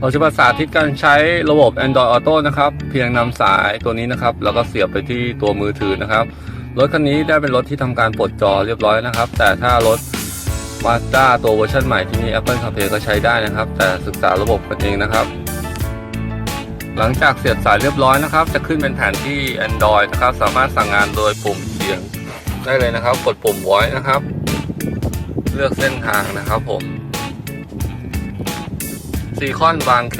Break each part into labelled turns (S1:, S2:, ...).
S1: เราจะมาสาธิตการใช้ระบบ Android Auto นะครับ เพียงนำสายตัวนี้นะครับ แล้วก็เสียบไปที่ตัวมือถือนะครับ รถคันนี้ได้เป็นรถที่ทำการปลดจอเรียบร้อยนะครับ แต่ถ้ารถ Mazda ตัวเวอร์ชันใหม่ที่มี Apple CarPlay ก็ใช้ได้นะครับ แต่ศึกษาระบบกันเองนะครับ หลังจากเสียบสายเรียบร้อยนะครับ จะขึ้นเป็นแผนที่ Android นะครับ สามารถสั่งงานโดยปุ่มเสียง ได้เลยนะครับ กดปุ่ม Voice นะครับ เลือกเส้นทางนะครับผมซีคอนบางแค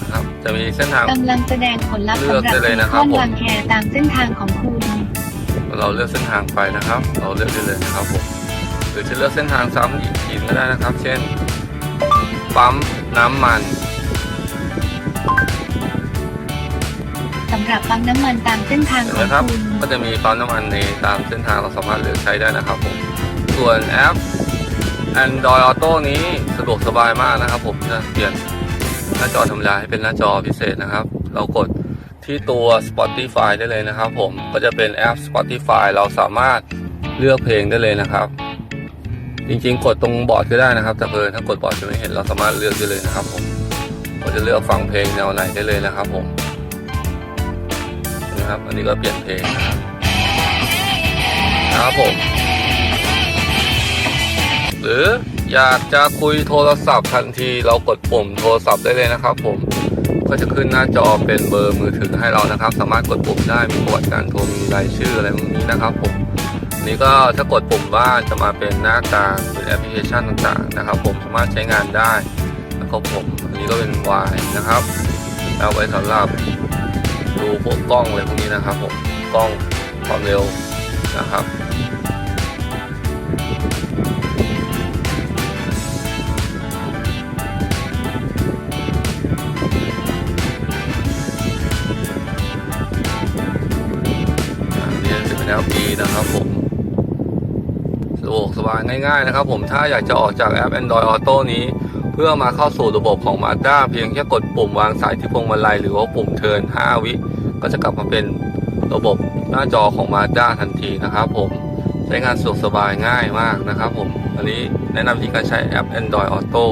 S1: นะครับจะมีเส้นทาง
S2: กำลังแสดงผลลัพธ์
S1: เลือก
S2: สำหรับ
S1: ได้เลย
S2: ซี
S1: นะค
S2: ครับอน
S1: ผม
S2: บางแคตามเส้นทางของคุณ
S1: เราเลือกเส้นทางไปนะครับ เราเลือกได้เลยนะครับผมหรือจะเลือกเส้นทางซ้ำอีกทีก็ได้นะครับ เช่น ปั๊มน้ำมัน
S2: สำหรับปั๊มน้ำมันตามเส้นทาง
S1: เห็น
S2: ข
S1: ไหม
S2: อง
S1: ครับ
S2: คุณ
S1: ก็จะมีปั๊มน้ำมันในตามเส้นทางเราสามารถเลือกใช้ได้นะครับผมส่วนแอป Android Auto นี้สะดวกสบายมากนะครับ ผมจะเปลี่ยนหน้าจอธรรมดาให้เป็นหน้าจอพิเศษนะครับ เรากดที่ตัว Spotify ได้เลยนะครับ ผมก็จะเป็นแอป Spotify เราสามารถเลือกเพลงได้เลยนะครับ จริงๆ กดตรงบอร์ดก็ได้นะครับแต่เพลินถ้ากดบอร์ดจะไม่เห็นเราสามารถเลือกได้เลยนะครับ ผมก็จะเลือกฟังเพลงแนวไหนได้เลยนะครับ ผม นะครับ อันนี้ก็เปลี่ยนเพลงนะครับนะครับผม หรืออยากจะคุยโทรศัพท์ทันทีเรากดปุ่มโทรศัพท์ได้เลยนะครับผมก็จะขึ้นหน้าจอเป็นเบอร์มือถือให้เรานะครับ สามารถกดปุ่มได้มีประวัติการโทรมีรายชื่ออะไรพวกนี้นะครับผมนนี้ก็ถ้ากดปุ่มบ้านจะมาเป็นหน้ากลางเป็นแอปพลิเคชันต่างๆนะครับ ผมสามารถใช้งานได้นะครับผมอันนี้ก็เป็น Y นะครับเอาไว้สำหรับ ดูพวกกล้องอะไรพวกนี้นะครับผมกล้องความเร็วนะครับอันนี้จะเป็น LP นะครับผมสะดวกสบายง่ายๆนะครับผมถ้าอยากจะออกจากแอป Android Auto นี้ เพื่อมาเข้าสู่ระบบของ Mazda เพียงแค่กดปุ่มวางสายที่พวงมาลัยหรือว่าปุ่มเทิร์น 5 วิ ก็จะกลับมาเป็นระบบหน้าจอของ Mazda ทันทีนะครับผมใช้งานสะดวกสบายง่ายมากนะครับผม อันนี้แนะนำที่การใช้แอป Android Auto